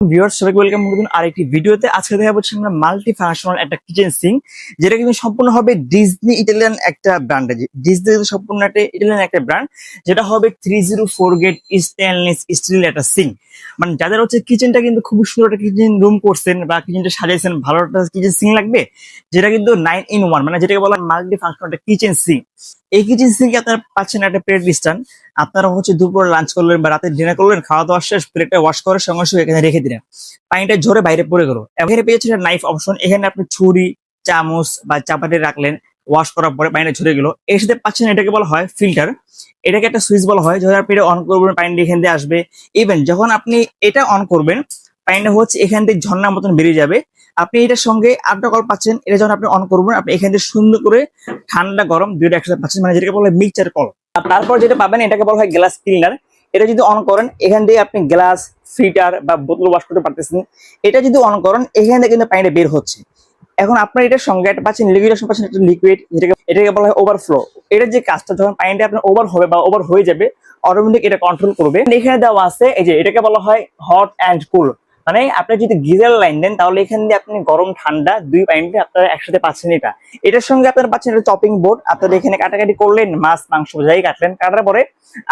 Viewers, সবাইকে আরেকটি ভিডিওতে। আজকে মাল্টি ফাংশনাল একটা কিচেন সিঙ্ক যেটা কিন্তু সম্পূর্ণ হবে ডিজনি ইটালিয়ান একটা ব্র্যান্ড ডিজনি সম্পূর্ণ একটা একটা ব্র্যান্ড যেটা হবে থ্রি জিরো ফোর গেট একটা সিঙ্ক মানে যাদের হচ্ছে কিচেনটা কিন্তু খুব সুন্দর একটা কিচেন রুম করছেন বা কিচেনটা সাজাইছেন ভালো একটা কিচেন সিঙ্ক লাগবে, যেটা কিন্তু নাইন ইন ওয়ান মানে যেটাকে বলা মাল্টি ফাংশনাল একটা কিচেন সিঙ্ক এই কিচেন সিঙ্কে আপনারা পাচ্ছেন একটা প্লেট ডিস্টান আপনারা হচ্ছে দুপুর লাঞ্চ করলেন বা রাতে ডিনার করলেন খাওয়া দাওয়া শেষ প্লেটটা ওয়াশ করার সঙ্গে সঙ্গে এখানে রেখে দিলেন। পানিটা ঝরে বাইরে পড়ে গেল এখানে পেয়েছেন নাইফ অপশন এখানে আপনি ছুরি, চামচ বা চাপাটি রাখলেন ওয়াশ করার পরে পানিটা ঝরে গেল। এর সাথে পাচ্ছেন এটাকে বলা হয় ফিল্টার এটাকে একটা সুইচ বলা হয়, যখন আপনি এটা অন করবেন পানিটা এখান দিয়ে আসবে। ইভেন যখন আপনি এটা অন করবেন, পানিটা হচ্ছে এখান থেকে ঝর্ণার মতন বেরিয়ে যাবে। আপনি এটার সঙ্গে আটটা কল পাচ্ছেন, এটা যখন আপনি অন করবেন, আপনি এখান থেকে সুন্দর করে ঠান্ডা, গরম দুইটা একসাথে পাচ্ছেন মানে যেটাকে বলা হয় মিক্সচার কল। তারপর যেটা পাবেন, এটাকে বলা হয় গ্লাস ক্লিনার এটা যদি অন করেন, এখান থেকে আপনি গ্লাস ফিটার বা বোতল ওয়াশ করতে পারতেছেন। এটা যদি অন করেন, এখান থেকে কিন্তু পানিটা বের হচ্ছে। এখন আপনার এটার সঙ্গে একটা পাচ্ছেন লিকুইড পাচ্ছেন, একটা লিকুইড যেটাকে, এটাকে বলা হয় ওভারফ্লো এটার যে কাজটা, যখন পানিটা আপনার ওভার হবে বা ওভার হয়ে যাবে অটোমেটিক এটা কন্ট্রোল করবে। এখানে দেওয়া আছে, এই যে এটাকে বলা হয় হট অ্যান্ড কুল মানে আপনি যদি গিজার লাইন দেন, তাহলে এখান দিয়ে আপনি গরম, ঠান্ডা দুই পানিতে আপনারা একসাথে পাচ্ছেন এটা এটার সঙ্গে আপনারা পাচ্ছেন এটা চপিং বোর্ড আপনারা এখানে কাটাকাটি করলেন, মাছ, মাংস, যাই কাটলেন, কাটার পরে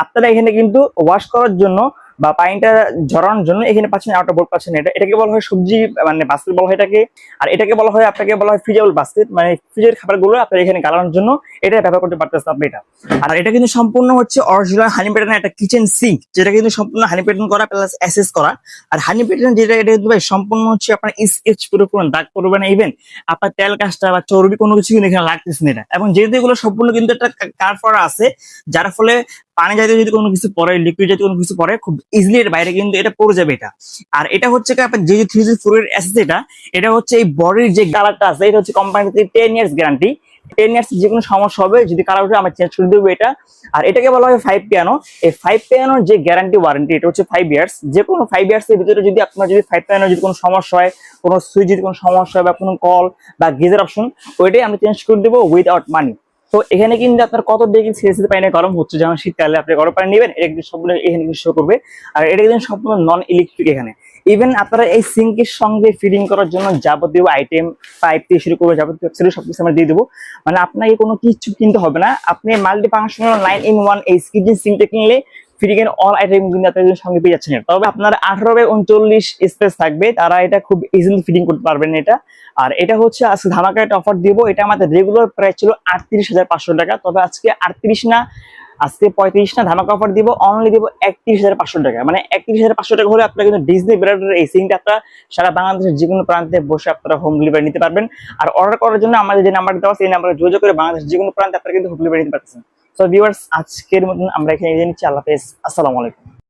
আপনারা এখানে কিন্তু ওয়াশ করার জন্য বা পানিটা ঝরানোর জন্য এখানে পাচ্ছেন আউটার বোর্ড পাচ্ছেন। এটা, এটাকে বলা হয় সবজি মানে বাস্কেট বলা হয় এটাকে। আর এটাকে বলা হয়, আপনাকে বলা হয় ফ্রিজেবল বাস্কেট মানে ফ্রিজের খাবারগুলো আপনার এখানে গালানোর জন্য এটা ব্যবহার করতে পারতেছেন আপনি এটা। আর এটা কিন্তু সম্পূর্ণ হচ্ছে অরিজিনাল হানি প্যাটার্ন একটা কিচেন সিঙ্ক যেটা কিন্তু সম্পূর্ণ হানি প্যাটার্ন করা প্লাস অ্যাসেস করা। আর হানি প্যাটার্ন যেটা, এটা কিন্তু ভাই সম্পূর্ণ হচ্ছে আপনার স্কেচ পুরো পুরো দাগ করবে না ইভেন আপনার তেল কাজটা বা চর্বি কোনো কিছু কিন্তু এখানে লাগতেছে না এটা। এবং যেহেতু এগুলো সম্পূর্ণ কিন্তু একটা কার করা আছে, যার ফলে পানি জাতীয় যদি কোনো কিছু পরে লিকুইড জাতীয় কোনো কিছু পরে খুব ইজিলি এর বাইরে কিন্তু এটা পড়ে যাবে এটা। আর এটা হচ্ছে যে থ্রি জি ফোর এর এটা এটা হচ্ছে এই বডির যে কালারটা আছে, এটা হচ্ছে কোম্পানিতে ten years guarantee ten years যে কোনো সমস্যা হবে, যদি কালার উঠে আমরা চেঞ্জ করে দেবো এটা। আর এটাকে বলা হয় ফাইভ পিয়ানো এই ফাইভ পিয়ানোর যে গ্যারান্টি ওয়ারেন্টি এটা হচ্ছে ফাইভ ইয়ার্স যে কোনো ফাইভ ইয়ার্স এর ভিতরে যদি আপনার যদি ফাইভ পিয়ানোর যদি কোনো সমস্যা হয়, কোনো সুইচ যদি কোনো সমস্যা হয় বা কোনো কল বা গিজার অপশন ওইটাই আমরা চেঞ্জ করে দেবো উইদাউট মানি তো এখানে কিন্তু আপনার কত ডিগ্রি সেলসিয়াস পানি গরম হচ্ছে? যেমন শীতকালে আপনি গরম পানি নেবেন এটা কিন্তু সম্পূর্ণ এখানে কিন্তু শো করবে। আর এটা কিন্তু সম্পূর্ণ নন ইলেকট্রিক এখানে। ইভেন আপনারা এই সিঙ্কের সঙ্গে ফিটিং করার জন্য যাবতীয় আইটেম পাইপ দিয়ে শুরু করব, যাবতীয় সব সবকিছু আমরা দিয়ে দেবো। মানে আপনাকে কোনো কিছু কিনতে হবে না। আপনি multi functional nine in one এই স্কিডিং সিঙ্কটা কিনলে এর অল আইটেম কিন্তু সঙ্গে পেয়ে যাচ্ছেন। তবে আপনার আঠারো বাই উনচল্লিশ স্পেস থাকবে, তারা এটা খুব ইজিলি ফিটিং করতে পারবেন এটা। আর এটা হচ্ছে আজকে ধামাকা একটা অফার দিব, এটা আমাদের রেগুলার প্রাইস ছিল আটত্রিশ হাজার পাঁচশো টাকা, তবে আজকে আটত্রিশ না, আজকে পঁয়ত্রিশ না ধামাকা অফার দিব অনলি দিব একত্রিশ হাজার পাঁচশো টাকা। মানে একত্রিশ হাজার পাঁচশো টাকা হলে আপনারা কিন্তু ডিজনি ব্র্যান্ডের এই সিংটা আপনারা সারা বাংলাদেশের যে কোনো প্রান্তে বসে আপনারা হোম ডেলিভারি নিতে পারবেন। আর অর্ডার করার জন্য আমাদের যে নাম্বার দেওয়া এই নাম্বারে যোগাযোগ করে বাংলাদেশের যে কোনো প্রান্তে আপনারা কিন্তু হোম ডেলিভারি নিতে পারতেছেন। সো ভিউয়ার্স আজকের মতন আমরা এখানে নিচ্ছি। আল্লাহ আসসালামু আলাইকুম।